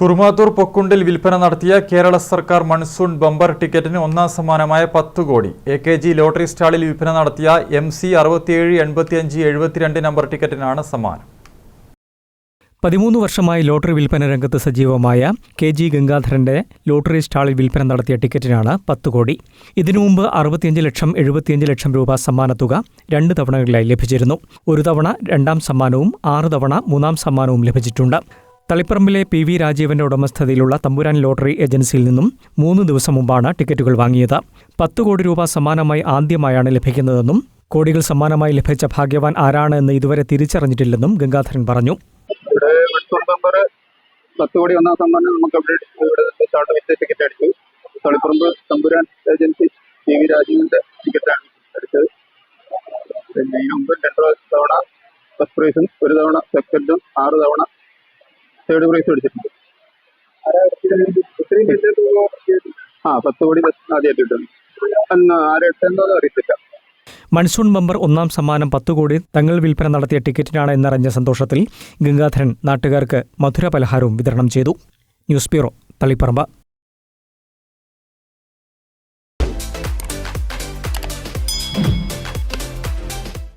കുറുമാത്തൂർ പൊക്കുണ്ടിൽ വിൽപ്പന നടത്തിയ കേരള സർക്കാർ മൺസൂൺ ബമ്പർ ടിക്കറ്റിന് ഒന്നാം സമ്മാനമായ പത്ത് കോടി. എ കെ ജി ലോട്ടറി സ്റ്റാളിൽ വിൽപ്പന നടത്തിയ എം സി അറുപത്തിയേഴ് എൺപത്തിയഞ്ച് എഴുപത്തിരണ്ട് നമ്പർ ടിക്കറ്റിനാണ് സമ്മാനം. പതിമൂന്ന് വർഷമായി ലോട്ടറി വിൽപ്പന രംഗത്ത് സജീവമായ കെ ജി ഗംഗാധരന്റെ ലോട്ടറി സ്റ്റാളിൽ വിൽപ്പന നടത്തിയ ടിക്കറ്റിനാണ് പത്ത് കോടി. ഇതിനു മുമ്പ് അറുപത്തിയഞ്ച് ലക്ഷം എഴുപത്തിയഞ്ച് ലക്ഷം രൂപ സമ്മാനത്തുക രണ്ട് തവണകളിലായി ലഭിച്ചിരുന്നു. ഒരു തവണ രണ്ടാം സമ്മാനവും ആറ് തവണ മൂന്നാം സമ്മാനവും ലഭിച്ചിട്ടുണ്ട്. തളിപ്പറമ്പിലെ പി വി രാജീവന്റെ ഉടമസ്ഥതയിലുള്ള തമ്പുരാൻ ലോട്ടറി ഏജൻസിയിൽ നിന്നും മൂന്ന് ദിവസം മുമ്പാണ് ടിക്കറ്റുകൾ വാങ്ങിയത്. പത്ത് കോടി രൂപ സമ്മാനമായി ആദ്യമായാണ് ലഭിക്കുന്നതെന്നും കോടികൾ സമ്മാനമായി ലഭിച്ച ഭാഗ്യവാൻ ആരാണ് എന്ന് ഇതുവരെ തിരിച്ചറിഞ്ഞിട്ടില്ലെന്നും ഗംഗാധരൻ പറഞ്ഞു. പത്ത് കോടി ഒന്നാം സമ്മാനം നമുക്ക് അവിടെ ഇവിടെ ടിക്കറ്റ് അടിച്ചു. Taliparamba Thampuran agency P V രാജീവിന്റെ ടിക്കറ്റാണ് അടിച്ചത് പിന്നെ തവണ ഫസ്റ്റ് പ്രൈസും ഒരു തവണ സെക്കൻഡും ആറ് തവണ തേർഡ് പ്രൈസ് അടിച്ചിട്ടുണ്ട് ആ പത്ത് കോടി ആദ്യമായിട്ട് അറിയത്തില്ല? മൺസൂൺ ബമ്പർ ഒന്നാം സമ്മാനം പത്ത് കോടി തങ്ങൾ വിൽപ്പന നടത്തിയ ടിക്കറ്റിനാണ് എന്നറിഞ്ഞ സന്തോഷത്തിൽ ഗംഗാധരൻ നാട്ടുകാർക്ക് മധുര പലഹാരവും വിതരണം ചെയ്തു. News bureau Taliparamba.